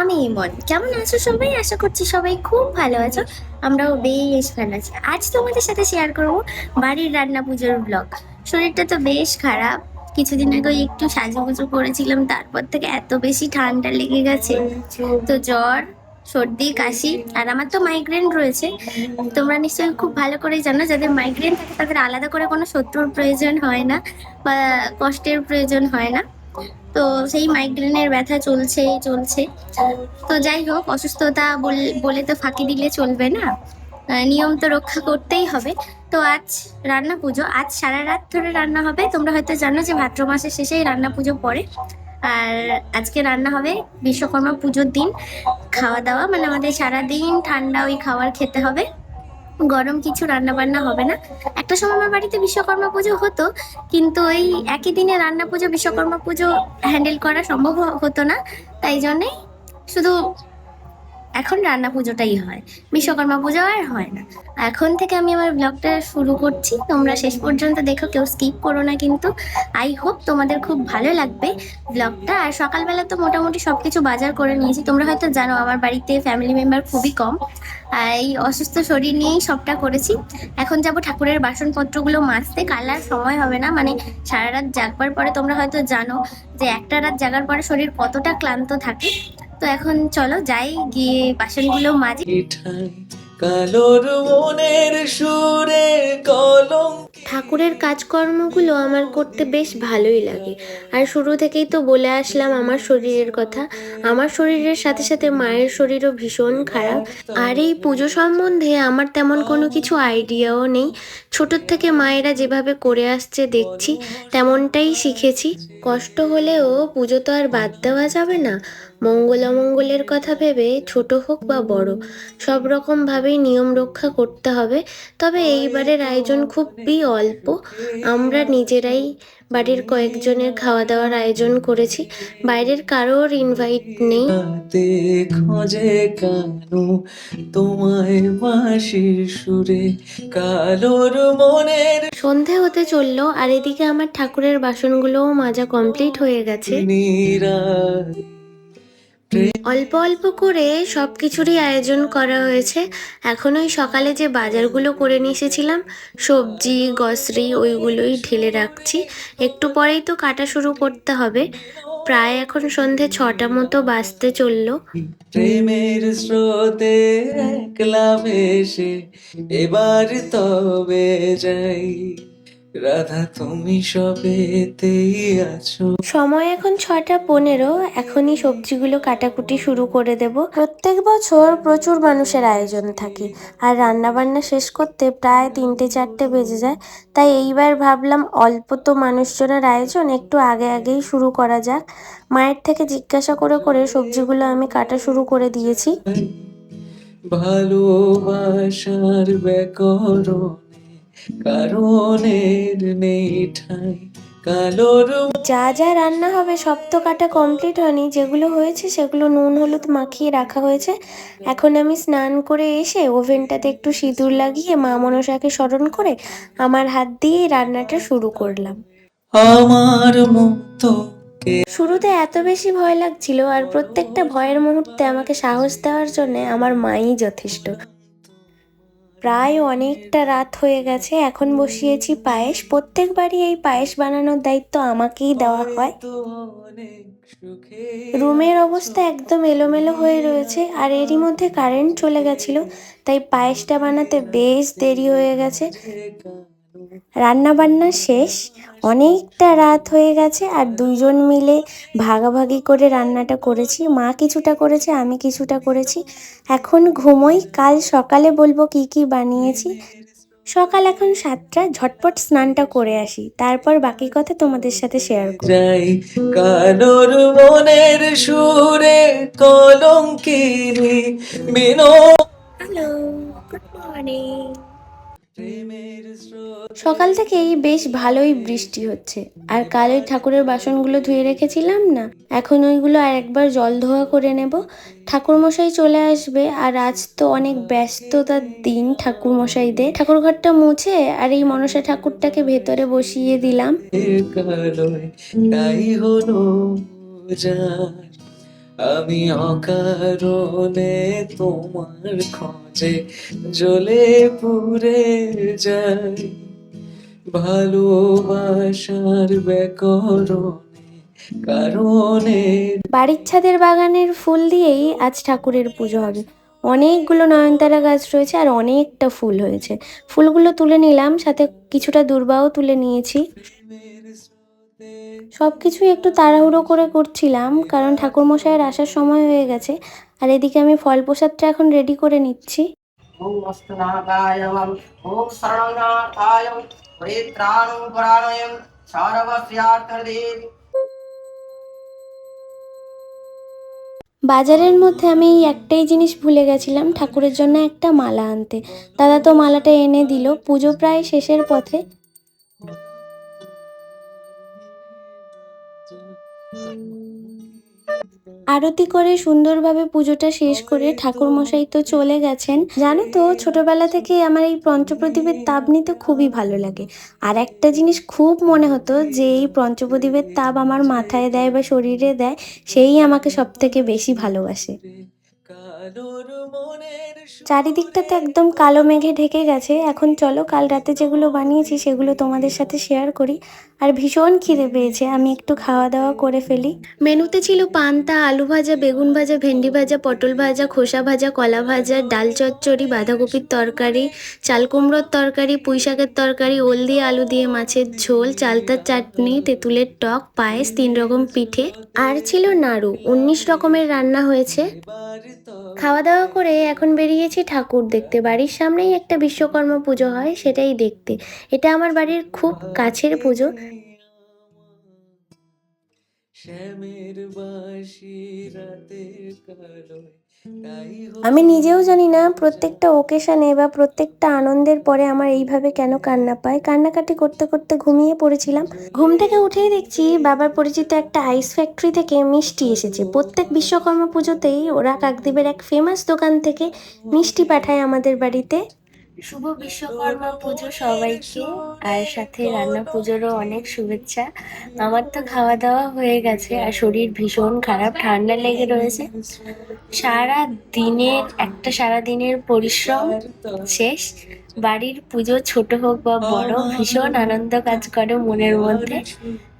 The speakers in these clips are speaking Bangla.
আমি ইমন। কেমন আছো সবাই? আশা করছি সবাই খুব ভালো আছো। আমরাও বেশ ভালো আছি। আজ তোমাদের সাথে শেয়ার করব বাড়ির রান্না পুজোর ব্লগ শরীরটা তো বেশ খারাপ। কিছুদিন আগে একটু সাজুগুজু করেছিলাম, তারপর থেকে এত বেশি ঠান্ডা লেগে গেছে। তো জ্বর, সর্দি, কাশি, আর আমার তো মাইগ্রেন রয়েছে। তোমরা নিশ্চয়ই খুব ভালো করেই জানো, যাদের মাইগ্রেন থাকে তাদের আলাদা করে কোনো শত্রুর প্রয়োজন হয় না বা কষ্টের প্রয়োজন হয় না। তো সেই মাইগ্রেনের ব্যথা চলছে চলছে। তো যাই হোক, অসুস্থতা বল- তো ফাঁকি দিলে চলবে না। নিয়ম তো রক্ষা করতেই হবে। তো আজ রান্না পুজো, আজ সারা রাত ধরে রান্না হবে। তোমরা হয়তো জানো যে ভাদ্র মাসের শেষেই রান্না পুজো পড়ে। আর আজকে রান্না হবে বিশ্বকর্মা পুজোর দিন। খাওয়া দাওয়া মানে আমাদের সারা দিন ঠান্ডা ওই খাবার খেতে হবে। গরম কিছু রান্না বান্না হবে না। একটা সময় আমার বাড়িতে বিশ্বকর্মা পুজো হতো, কিন্তু ওই একই দিনে রান্না পুজো, বিশ্বকর্মা পুজো হ্যান্ডেল করা সম্ভব হতো না। তাই জন্যে শুধু এখন রান্না পুজোটাই হয়। বিশ্বকর্মা পুজো আর হয় না। এখন থেকে আমি আমার ব্লগটা শুরু করছি। তোমরা শেষ পর্যন্ত দেখো, কেউ স্কিপ করো না কিন্তু। আই হোপ তোমাদের খুব ভালো লাগবে ব্লগটা। আর সকালবেলা তো মোটামুটি সব কিছু বাজার করে নিয়েছি। তোমরা হয়তো জানো, আমার বাড়িতে ফ্যামিলি মেম্বার খুবই কম। আর এই অসুস্থ শরীর নিয়েই সবটা করেছি। এখন যাব ঠাকুরের বাসনপত্রগুলো মাজতে। কাল আর সময় হবে না। মানে সারা রাত জাগবার পরে তোমরা হয়তো জানো যে একটা রাত জাগার পরে শরীর কতটা ক্লান্ত থাকে। তো এখন চলো যাই গিয়ে বাসনগুলো ঠাই কালোর মনের সুরে কলম ঠাকুরের কাজকর্মগুলো আমার করতে বেশ ভালোই লাগে। আর শুরু থেকেই তো বলে আসলাম আমার শরীরের কথা। আমার শরীরের সাথে সাথে মায়ের শরীরও ভীষণ খারাপ। আর এই পুজো সম্বন্ধে আমার তেমন কোনো কিছু আইডিয়াও নেই। ছোটোর থেকে মায়েরা যেভাবে করে আসছে দেখছি তেমনটাই শিখেছি। কষ্ট হলেও পুজো তো আর বাদ দেওয়া যাবে না। মঙ্গল অমঙ্গলের কথা ভেবে ছোট হোক বা বড় সব রকমভাবেই নিয়ম রক্ষা করতে হবে। তবে এইবারের আয়োজন খুবই অল্প। আমরা নিজেরাই বাড়ির কয়েকজনের খাওয়া দাওয়ার আয়োজন করেছি। বাইরের কারোর ইনভাইট নেই। খোঁজে কানু তোমায় বাঁশির সুরে কালোর মনের সন্ধে হতে চলল আর এদিকে আমার ঠাকুরের বাসনগুলোও মাজা কমপ্লিট হয়ে গেছে। অল্প অল্প করে সব কিছুরই আয়োজন করা হয়েছে। এখন ওই সকালে যে বাজারগুলো করে নিয়ে এসেছিলাম সবজি গসরি ওইগুলোই ঢেলে রাখছি। একটু পরেই তো কাটা শুরু করতে হবে। প্রায় এখন সন্ধে ছটা মতো বাজতে চলল। প্রেমের স্রোতে একলা ভেসে এবার তবে যাই। রাধা তুমি সবেতেই আছো। সময় এখন ছটা পনেরো এখনই সবজিগুলো কাটাকুটি শুরু করে দেব। প্রত্যেক বছর প্রচুর মানুষের আয়োজন থাকে আর রান্না বান্না শেষ করতে প্রায় তিনটে চারটে বেজে যায়। তাই এইবার ভাবলাম অল্প তো মানুষজনের আয়োজন একটু আগে আগেই শুরু করা যাক। মায়ের থেকে জিজ্ঞাসা করে করে সবজিগুলো আমি কাটা শুরু করে দিয়েছি। ভালোবাসার ব্যাকরণে। কারণের নেই ঠাই কালোর যা যা রান্না হবে সব তো কাটা কমপ্লিট হয়নি। যেগুলো হয়েছে সেগুলো নুন হলুদ মাখিয়ে রাখা হয়েছে। এখন আমি স্নান করে এসে ওভেনটাতে একটু সিঁদুর লাগিয়ে মা মনসাকে স্মরণ করে আমার হাত দিয়ে রান্নাটা শুরু করলাম। আমার মতো শুরুতে এত বেশি ভয় লাগছিল আর প্রত্যেকটা ভয়ের মুহূর্তে আমাকে সাহস দেওয়ার জন্য আমার মাই যথেষ্ট। প্রায় অনেকটা রাত হয়ে গেছে এখন বসিয়েছি পায়েস। প্রত্যেকবারই এই পায়েস বানানোর দায়িত্ব আমাকেই দেওয়া হয় রুমের অবস্থা একদম এলোমেলো হয়ে রয়েছে আর এরই মধ্যে কারেন্ট চলে গেছিল তাই পায়েসটা বানাতে বেশ দেরি হয়ে গেছে। রান্না বান্না শেষ অনেকটা রাত হয়ে গেছে আর দুইজন মিলে ভাগাভাগি করে রান্নাটা করেছি। মা কিছুটা করেছে আমি কিছুটা করেছি। এখন ঘুমোই কাল সকালে বলব কি কি বানিয়েছি। সকাল এখন সাতটা ঝটপট স্নানটা করে আসি। তারপর বাকি কথা তোমাদের সাথে শেয়ার করব। যাই কালোর মনের সুরে কলঙ্কিনী বিনো হ্যালো গুড মর্নিং সকাল থেকেই বেশ ভালোই বৃষ্টি হচ্ছে। আর কাল ওই ঠাকুরের বাসনগুলো ধুয়ে রেখেছিলাম না? এখন ওইগুলো আর একবার জল ধোয়া করে নেব। ঠাকুরমশাই চলে আসবে আর আজ তো অনেক ব্যস্ততার দিন ঠাকুরমশাইদের। ঠাকুর ঘরটা মুছে আর এই মনসা ঠাকুরটাকে ভেতরে বসিয়ে দিলাম। তাই হলো আমি অকারণে তোমার খোঁজে জ্বলে পুড়ে যাই। ভালোবাসার ব্যাকরণে কারণে। বাড়ির ছাদের বাগানের ফুল দিয়েই আজ ঠাকুরের পুজো হবে। অনেকগুলো নয়নতারা গাছ রয়েছে আর অনেকটা ফুল হয়েছে। ফুলগুলো তুলে নিলাম সাথে কিছুটা দুর্বাও তুলে নিয়েছি। সব কিছুই একটু তাড়াহুড়ো করে করছিলাম কারণ ঠাকুরমশাইয়ের আসার সময় হয়ে গেছে। আর এদিকে আমি ফল প্রসাদটা এখন রেডি করে নিচ্ছি। বাজারের মধ্যে আমি একটাই জিনিস ভুলে গেছিলাম ঠাকুরের জন্য একটা মালা আনতে। দাদা তো মালাটা এনে দিল পুজো প্রায় শেষের পথে। আরতি করে সুন্দরভাবে পুজোটা শেষ করে ঠাকুর মশাই তো চলে গেছেন। জানো তো, ছোটবেলা থেকে আমার এই পঞ্চপ্রদীপের তাপ নিতে খুবই ভালো লাগে। আর একটা জিনিস খুব মনে হতো যে, এই পঞ্চপ্রদীপের তাপ আমার মাথায় দেয় বা শরীরে দেয়, সেই আমাকে সব থেকে বেশি ভালোবাসে। কালোর মনের চারিদিকটা তো একদম কালো মেঘে ঢেকে গেছে। এখন চলো কাল রাতে যেগুলো বানিয়েছি সেগুলো তোমাদের সাথে শেয়ার করি। আর ভীষণ খিদে পেয়েছে আমি একটু খাওয়া দাওয়া করে ফেলি। মেনুতে ছিল পান্তা আলু ভাজা বেগুন ভাজা ভেন্ডি ভাজা পটল ভাজা খোসা ভাজা কলা ভাজা ডাল চচ্চড়ি বাঁধাকপির তরকারি চাল কুমড়োর তরকারি পুঁই শাকের তরকারি ওল দিয়ে আলু দিয়ে মাছের ঝোল চালতার চাটনি তেঁতুলের টক পায়েস তিন রকম পিঠে। আর ছিল নাড়ু উনিশ রকমের রান্না হয়েছে। খাওয়া দাওয়া করে এখন বেরিয়েছি ঠাকুর দেখতে। বাড়ির সামনেই একটা বিশ্বকর্মা পুজো হয়, সেটাই দেখতে। এটা আমার বাড়ির খুব কাছের পুজো। আমি নিজেও জানি না প্রত্যেকটা ওকেশনে বা প্রত্যেকটা আনন্দের পরে আমার এইভাবে কেন কান্না পায়। কান্নাকাটি করতে করতে ঘুমিয়ে পড়েছিলাম। ঘুম থেকে উঠেই দেখছি বাবার পরিচিত একটা আইস ফ্যাক্টরি থেকে মিষ্টি এসেছে। প্রত্যেক বিশ্বকর্মা পুজোতেই ওরা কাকদ্বীপের এক ফেমাস দোকান থেকে মিষ্টি পাঠায় আমাদের বাড়িতে। শুভ বিশ্বকর্মা পুজো সবাইকে। আর সাথে রান্না পুজোরও অনেক শুভেচ্ছা। আমার তো খাওয়া দাওয়া হয়ে গেছে আর শরীর ভীষণ খারাপ ঠান্ডা লেগে রয়েছে। সারা দিনের একটা সারা দিনের পরিশ্রম শেষ। বাড়ির পুজো ছোট হোক বা বড় ভীষণ আনন্দ কাজ করে মনের মধ্যে।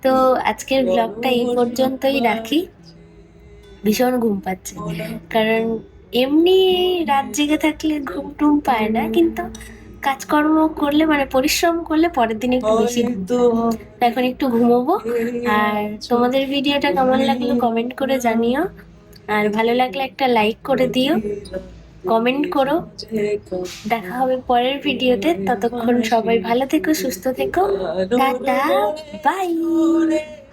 তো আজকের ব্লগটা এই পর্যন্তই রাখি। ভীষণ ঘুম পাচ্ছে। কারণ এমনি রাত জেগে থাকলে ঘুম টুম পায় না কিন্তু কাজকর্ম করলে মানে পরিশ্রম করলে পরের দিন একটু বেশি এখন একটু ঘুমোবো। আর তোমাদের ভিডিওটা কেমন লাগল কমেন্ট করে জানিও। আর ভালো লাগলে একটা লাইক করে দিও। কমেন্ট করো। দেখা হবে পরের ভিডিওতে। ততক্ষণ সবাই ভালো থেকো সুস্থ থেকো। Tata bye.